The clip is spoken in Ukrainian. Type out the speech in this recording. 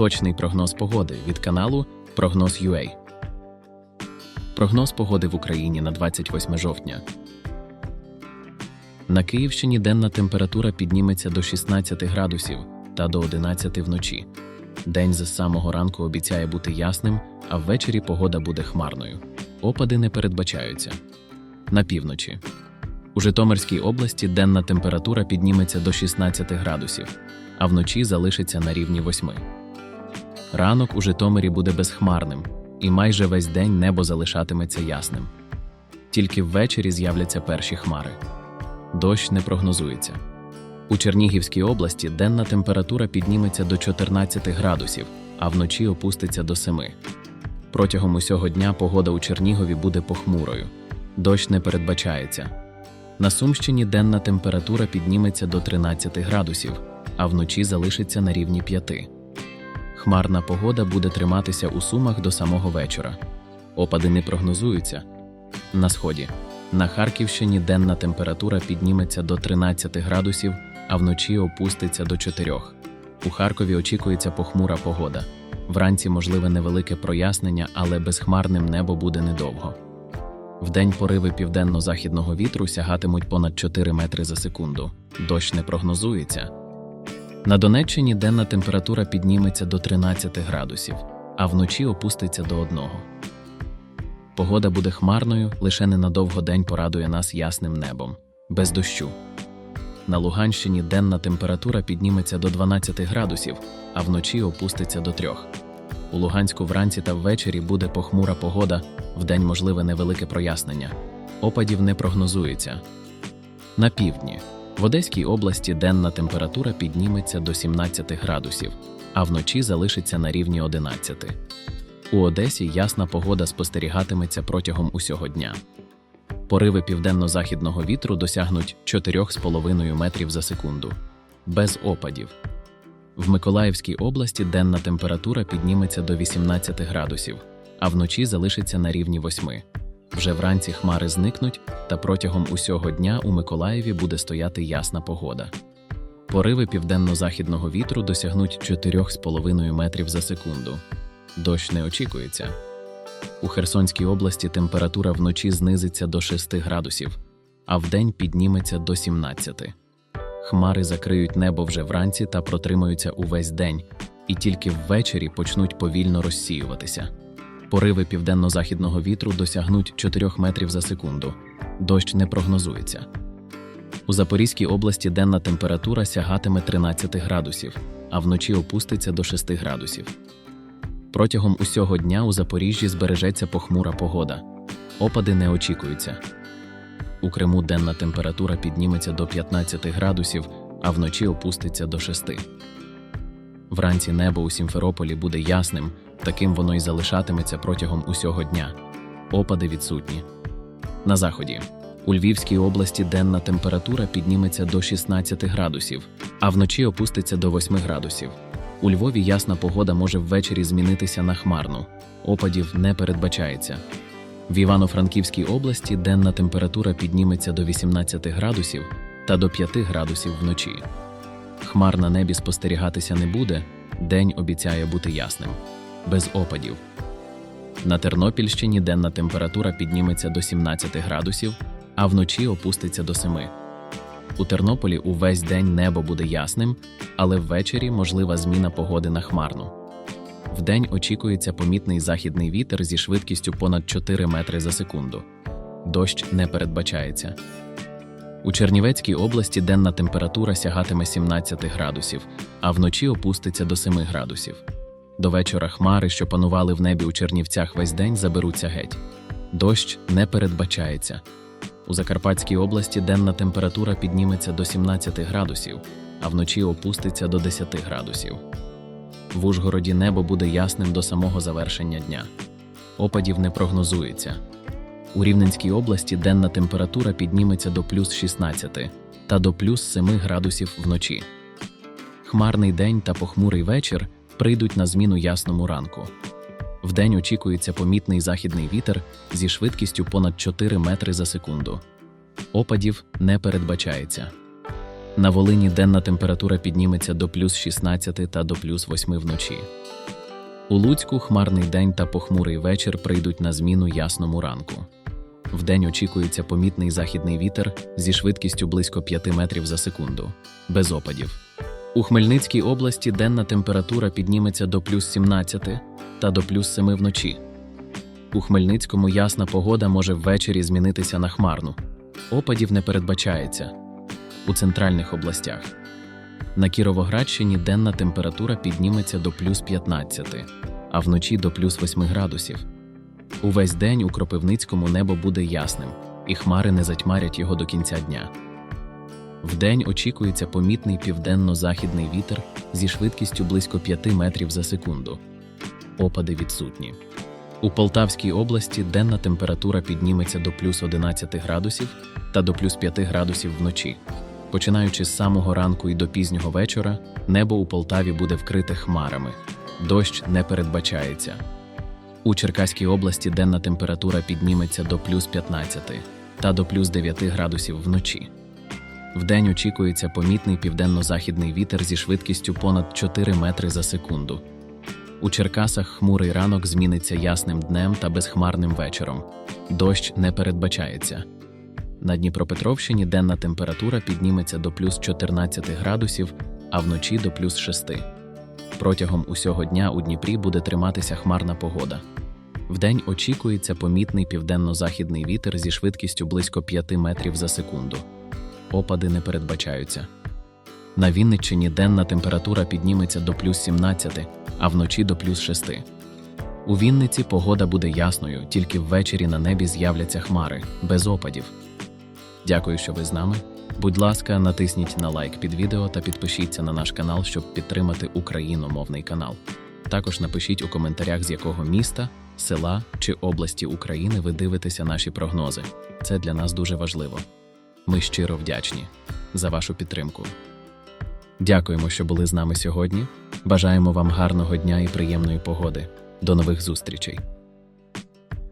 Точний прогноз погоди від каналу Прогноз UA. Прогноз погоди в Україні на 28 жовтня. На Київщині денна температура підніметься до 16 градусів та до 11 вночі. День з самого ранку обіцяє бути ясним, а ввечері погода буде хмарною. Опади не передбачаються. На півночі. У Житомирській області денна температура підніметься до 16 градусів, а вночі залишиться на рівні 8. Ранок у Житомирі буде безхмарним, і майже весь день небо залишатиметься ясним. Тільки ввечері з'являться перші хмари. Дощ не прогнозується. У Чернігівській області денна температура підніметься до 14 градусів, а вночі опуститься до 7. Протягом усього дня погода у Чернігові буде похмурою. Дощ не передбачається. На Сумщині денна температура підніметься до 13 градусів, а вночі залишиться на рівні 5. Хмарна погода буде триматися у Сумах до самого вечора. Опади не прогнозуються. На сході. На Харківщині денна температура підніметься до 13 градусів, а вночі опуститься до 4. У Харкові очікується похмура погода. Вранці можливе невелике прояснення, але безхмарним небо буде недовго. Вдень пориви південно-західного вітру сягатимуть понад 4 метри за секунду. Дощ не прогнозується. На Донеччині денна температура підніметься до 13 градусів, а вночі опуститься до 1. Погода буде хмарною, лише ненадовго день порадує нас ясним небом, без дощу. На Луганщині денна температура підніметься до 12 градусів, а вночі опуститься до 3. У Луганську вранці та ввечері буде похмура погода, вдень можливе невелике прояснення. Опадів не прогнозується. На півдні. В Одеській області денна температура підніметься до 17 градусів, а вночі залишиться на рівні 11. У Одесі ясна погода спостерігатиметься протягом усього дня. Пориви південно-західного вітру досягнуть 4,5 метрів за секунду, без опадів. В Миколаївській області денна температура підніметься до 18 градусів, а вночі залишиться на рівні 8. Вже вранці хмари зникнуть, та протягом усього дня у Миколаєві буде стояти ясна погода. Пориви південно-західного вітру досягнуть 4,5 метрів за секунду. Дощ не очікується. У Херсонській області температура вночі знизиться до 6 градусів, а вдень підніметься до 17. Хмари закриють небо вже вранці та протримаються увесь день, і тільки ввечері почнуть повільно розсіюватися. Пориви південно-західного вітру досягнуть 4 метрів за секунду. Дощ не прогнозується. У Запорізькій області денна температура сягатиме 13 градусів, а вночі опуститься до 6 градусів. Протягом усього дня у Запоріжжі збережеться похмура погода. Опади не очікуються. У Криму денна температура підніметься до 15 градусів, а вночі опуститься до 6. Вранці небо у Сімферополі буде ясним, таким воно й залишатиметься протягом усього дня. Опади відсутні. На заході. У Львівській області денна температура підніметься до 16 градусів, а вночі опуститься до 8 градусів. У Львові ясна погода може ввечері змінитися на хмарну. Опадів не передбачається. В Івано-Франківській області денна температура підніметься до 18 градусів та до 5 градусів вночі. Хмар на небі спостерігатися не буде, день обіцяє бути ясним, без опадів. На Тернопільщині денна температура підніметься до 17 градусів, а вночі опуститься до 7. У Тернополі увесь день небо буде ясним, але ввечері можлива зміна погоди на хмарну. Вдень очікується помітний західний вітер зі швидкістю понад 4 метри за секунду. Дощ не передбачається. У Чернівецькій області денна температура сягатиме 17 градусів, а вночі опуститься до 7 градусів. До вечора хмари, що панували в небі у Чернівцях весь день, заберуться геть. Дощ не передбачається. У Закарпатській області денна температура підніметься до 17 градусів, а вночі опуститься до 10 градусів. В Ужгороді небо буде ясним до самого завершення дня. Опадів не прогнозується. У Рівненській області денна температура підніметься до плюс 16 та до плюс 7 градусів вночі. Хмарний день та похмурий вечір прийдуть на зміну ясному ранку. Вдень очікується помітний західний вітер зі швидкістю понад 4 метри за секунду. Опадів не передбачається. На Волині денна температура підніметься до плюс 16 та до плюс 8 вночі. У Луцьку хмарний день та похмурий вечір прийдуть на зміну ясному ранку. Вдень очікується помітний західний вітер зі швидкістю близько 5 метрів за секунду, без опадів. У Хмельницькій області денна температура підніметься до плюс 17 та до плюс 7 вночі. У Хмельницькому ясна погода може ввечері змінитися на хмарну. Опадів не передбачається. У центральних областях. На Кіровоградщині денна температура підніметься до плюс 15, а вночі до плюс 8 градусів. Увесь день у Кропивницькому небо буде ясним, і хмари не затьмарять його до кінця дня. Вдень очікується помітний південно-західний вітер зі швидкістю близько 5 метрів за секунду. Опади відсутні. У Полтавській області денна температура підніметься до плюс 11 градусів та до плюс 5 градусів вночі. Починаючи з самого ранку і до пізнього вечора, небо у Полтаві буде вкрите хмарами. Дощ не передбачається. У Черкаській області денна температура підніметься до плюс 15 та до плюс 9 градусів вночі. Вдень очікується помітний південно-західний вітер зі швидкістю понад 4 метри за секунду. У Черкасах хмурий ранок зміниться ясним днем та безхмарним вечором. Дощ не передбачається. На Дніпропетровщині денна температура підніметься до плюс 14 градусів, а вночі до плюс 6. Протягом усього дня у Дніпрі буде триматися хмарна погода. Вдень очікується помітний південно-західний вітер зі швидкістю близько 5 метрів за секунду. Опади не передбачаються. На Вінниччині денна температура підніметься до плюс 17, а вночі до плюс 6. У Вінниці погода буде ясною, тільки ввечері на небі з'являться хмари, без опадів. Дякую, що ви з нами. Будь ласка, натисніть на лайк під відео та підпишіться на наш канал, щоб підтримати україномовний канал. Також напишіть у коментарях, з якого міста, села чи області України ви дивитеся наші прогнози. Це для нас дуже важливо. Ми щиро вдячні за вашу підтримку. Дякуємо, що були з нами сьогодні. Бажаємо вам гарного дня і приємної погоди. До нових зустрічей!